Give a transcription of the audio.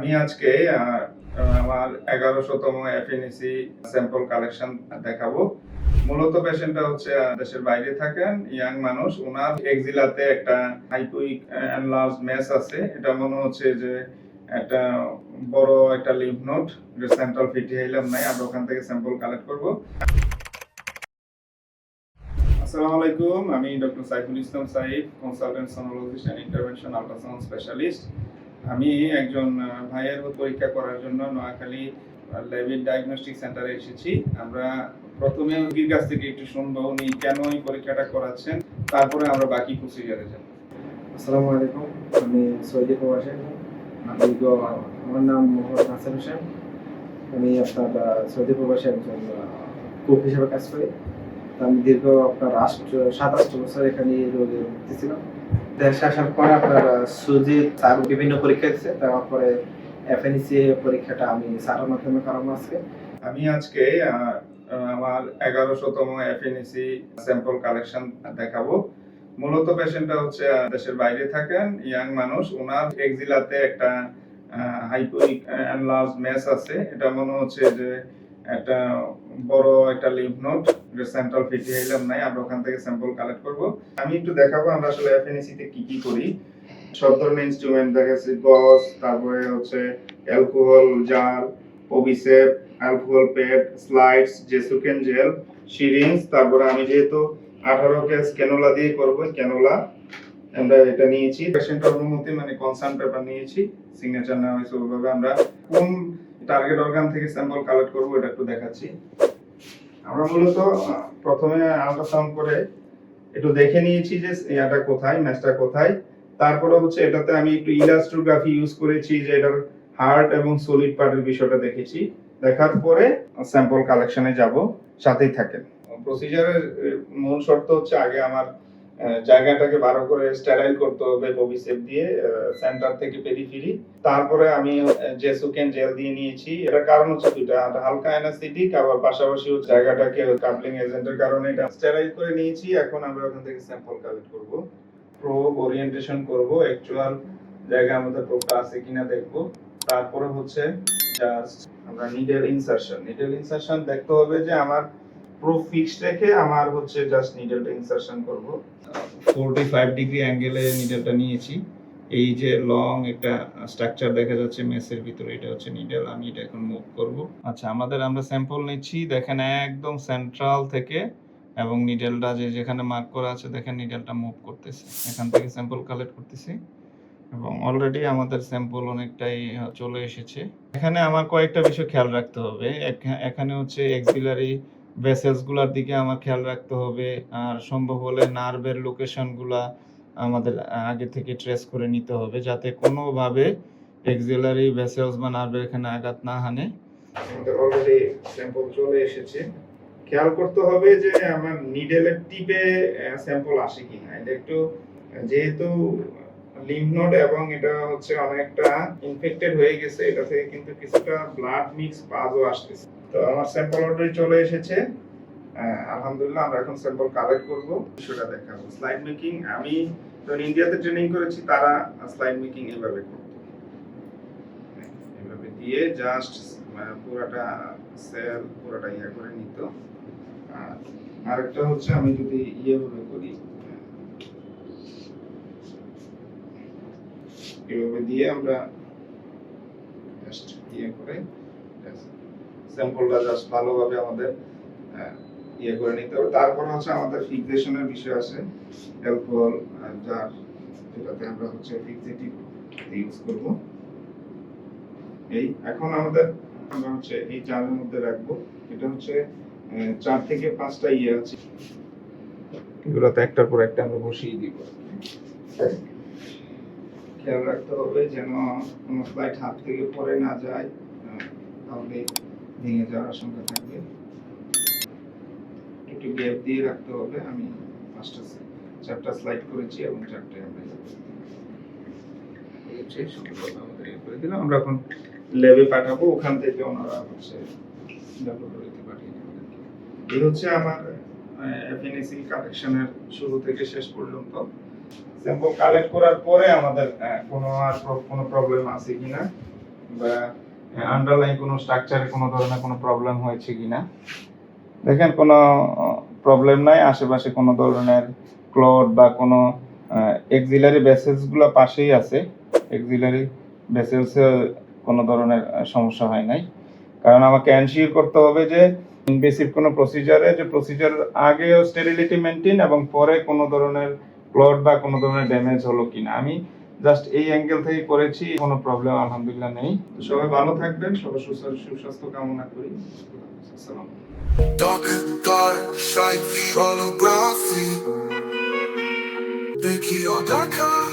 আমি আজকে আমার এগারোশোতম এফএনএসি স্যাম্পল কালেকশন দেখাবো। মূলত পেশেন্টটা হচ্ছে দেশের বাইরে থাকেন, ইয়াং মানুষ। ওনার এক্সিলাতে একটা হাইপোইক এনলার্জ মেস আছে। এটা মনে হচ্ছে যে একটা বড় একটা লিম্ফ নোট যে সেন্ট্রাল ফিটিহাইলাম নাই। আমরা ওখান থেকে স্যাম্পল কালেক্ট করব। আসসালামু আলাইকুম। আমি doctor Saiful Islam Saif consultant sonologist and intervention ultrasound specialist আমি একজন ভাইয়ের পরীক্ষা করার জন্য নোয়াখালী ল্যাবিড ডায়াগনস্টিক সেন্টারে এসেছি। আমরা প্রথমে রোগীর কাছ থেকে একটু শুনব উনি কেন এই পরীক্ষাটা করাচ্ছেন, তারপরে আমরা বাকি প্রসিজারে যাব। আসসালামু আলাইকুম, আমি সৌদি প্রবাসী আমার নাম মোহাম্মদ নাসির হোসেন। আমি আপনার সৌদি প্রবাসী একজন কুক হিসেবে কাজ করি। আমি দীর্ঘ আপনার রাষ্ট্র সাত আট বছর এখানে রোগে ছিলাম। দেশে আসার আপনার বিভিন্ন পরীক্ষা দিচ্ছে এফএনসি পরীক্ষাটা আমি স্যারের মাধ্যমে করাবো আজকে। আমি আজকে আমার এফএনএসি স্যাম্পল কালেকশন দেখাবো। মূলত পেশেন্টটা হচ্ছে দেশের বাইরে থাকেন, ইয়াং মানুষ। ওনার এক্সিলাতে একটা হাইপোইক এনলার্জ মেস আছে। এটা মনে হচ্ছে যে একটা বড় একটা লিম্ফ নোট সেন্ট্রাল ফিটিহাইলাম নাই, আমরা ওখান থেকে স্যাম্পল কালেক্ট করব। আমি একটু দেখাবো আমরা আসলে এফএনএসি তে কি কি করি। সব ধরনের ইনস্ট্রুমেন্ট দেখা যাচ্ছে গজ তারপরে হচ্ছে অ্যালকোহল জার ওবিসেপ অ্যালকোহল প্যাড স্লাইডস জেসুকেন জেল সিরিঞ্জ তারপরে আমি যেহেতু আঠারো কেস ক্যানোলা দিয়ে করব ক্যানোলা আমরা এটা নিয়েছি। পেশেন্টের অনুমতি মানে কনসার্ন পেপার নিয়েছি সিগনেচার নেওয়া হয়েছে ওইভাবে। আমরা কোন টার্গেট অর্গান থেকে স্যাম্পল কালেক্ট করব, এটা একটু দেখাচ্ছি। আমরা মূলত প্রথমে আল্ট্রাসাউন্ড করে একটু দেখে নিয়েছি যে ইয়াটা কোথায়, ম্যাচটা কোথায়। তারপরে হচ্ছে এটাতে আমি একটু ইলাস্ট্রোগ্রাফি ইউজ করেছি যে এটার হার্ট এবং সলিড পার্টের বিষয়টা দেখেছি। দেখার পরে স্যাম্পল কালেকশনে যাব, সাথেই থাকেন। প্রসিজারের মূল শর্ত হচ্ছে আগে আমার জায়গাটাকে ভালো করে স্টেরাইল করতে হবে ববিসেপ দিয়ে সেন্টার থেকে পেরিফেরি তারপরে আমি জেসুকেন জেল দিয়ে নিয়েছি। এটার কারণ হচ্ছে একটা হালকা অ্যানাস্থেটিক আবার পাশাপাশি জায়গাটাকে কাপলিং এজেন্টের কারণে এটা স্টেরাইল করে নিয়েছি। এখন আমরা ওখান থেকে স্যাম্পল কালেক্ট করব। প্রোব ওরিয়েন্টেশন করব অ্যাকচুয়াল জায়গা আমাদের প্রোবটা আছে কিনা দেখব। তারপরে হচ্ছে জাস্ট আমরা নিডেল ইনসারশন নিডেল ইনসারশন দেখতে হবে যে আমার প্রোব ফিক্স রেখে আমার হচ্ছে জাস্ট নিডেলটা ইনসারশন করব। 45 ডিগ্রি অ্যাঙ্গেলে নিডেলটা নিয়েছি। এই যে লং একটা স্ট্রাকচার দেখা যাচ্ছে মেসের ভিতরে, এটা হচ্ছে নিডেল আমি এটা এখন মুভ করব। আচ্ছা আমাদের আমরা স্যাম্পল নিচ্ছি। দেখেন একদম সেন্ট্রাল থেকে এবং নিডেলটা যে যেখানে মার্ক করা আছে, দেখেন নিডেলটা মুভ করতেছে। এখান থেকে স্যাম্পল কালেক্ট করতেছি। এবং অলরেডি আমাদের স্যাম্পল অনেকটাই চলে এসেছে। এখানে আমার কয়েকটা বিষয় খেয়াল রাখতে হবে। এখানে হচ্ছে এক্সিলারি ভেসেলসগুলোর দিকে আমার খেয়াল রাখতে হবে। আর সম্ভব হলে নার্ভের লোকেশনগুলা আমাদের আগে থেকে ট্রেস করে নিতে হবে, যাতে কোনোভাবে এক্সিলারি ভেসেলস বা নার্ভের এখানে আঘাত না হানে। অলরেডি স্যাম্পল চলে এসেছে। খেয়াল করতে হবে যে আমার নিডেলের টিপে স্যাম্পল আসে কিনা। এটা একটু, যেহেতু লিম্ফ নোড এবং এটা হচ্ছে অনেকটা ইনফেক্টেড হয়ে গেছে, এটা থেকে কিন্তু কিছুটা ব্লাড মিক্স বাজও আসতেছে। তো আমার স্যাম্পল অলরেডি চলে এসেছে। আলহামদুলিল্লাহ, আমরা এখন স্যাম্পল কালেক্ট করব। সেটা দেখাবো। স্লাইড মেকিং আমি যখন ইন্ডিয়াতে ট্রেনিং করেছি, তারা স্লাইড মেকিং এভাবে করতো। এভাবে দিয়ে জাস্ট পুরাটা সেল পুরাটা ইয়ে করে নিত। আর আরেকটা হচ্ছে, আমি যদি ইয়ে ভাবে করি, এভাবে দিয়ে আমরা জাস্ট ইয়ে করে স্যাম্পলটা জাস্ট ভালোভাবে আমাদের আহ, ইয়ে করে নিতে হবে। হচ্ছে আমাদের ফিক্সেশনের বিষয় আছে। অ্যালকোহল যার যেটাতে আমরা হচ্ছে ফিক্সেটিভ ইউজ করব। এই এখন আমাদের আমরা হচ্ছে এই জারের মধ্যে রাখব। এটা হচ্ছে চার থেকে পাঁচটা ইয়ে আছে। এগুলোতে একটার পর একটা আমরা বসিয়ে দিব। খেয়াল রাখতে হবে যেন কোনো ফ্লাইট হাত থেকে পড়ে না যায়। তাহলে ভেঙে যাওয়ার আশঙ্কা থাকবে। একটু গ্যাপ দিয়ে রাখতে হবে, আমি পাঁচটা চারটা স্লাইড করেছি এবং চারটে আমরা ইয়ে আমরা এখন ল্যাবে পাঠাবো, ওখান থেকে ওনারা হচ্ছে এই হচ্ছে আমার এফএনএসি কালেকশনের শুরু থেকে শেষ পর্যন্ত। স্যাম্পল কালেক্ট করার পরে আমাদের কোনো আর কোনো প্রবলেম আছে কিনা? বা আন্ডারলাইন কোনো স্ট্রাকচারে কোনো ধরনের কোনো প্রবলেম হয়েছে কিনা? দেখেন, কোনো প্রবলেম নাই, আশেপাশে কোনো ধরনের ক্লড বা কোনো এক্সিলারি বেসেলসগুলো পাশেই আছে। এক্সিলারি বেসেলস কোনো ধরনের সমস্যা হয় নাই। কারণ আমাকে এনশিওর করতে হবে যে ইনভেসিভ কোনো প্রসিজারে যে প্রসিজার আগেও স্টেরিলিটি মেনটেন এবং পরে কোনো ধরনের ক্লড বা কোনো ধরনের ড্যামেজ হলো কিনা। আমি জাস্ট এই অ্যাঙ্গেল থেকে করেছি, কোনো প্রবলেম আলহামদুলিল্লাহ নেই। সবাই ভালো থাকবেন সবাই সুস্বাস্থ্য সুস্বাস্থ্য কামনা করি। আসসালাম darker.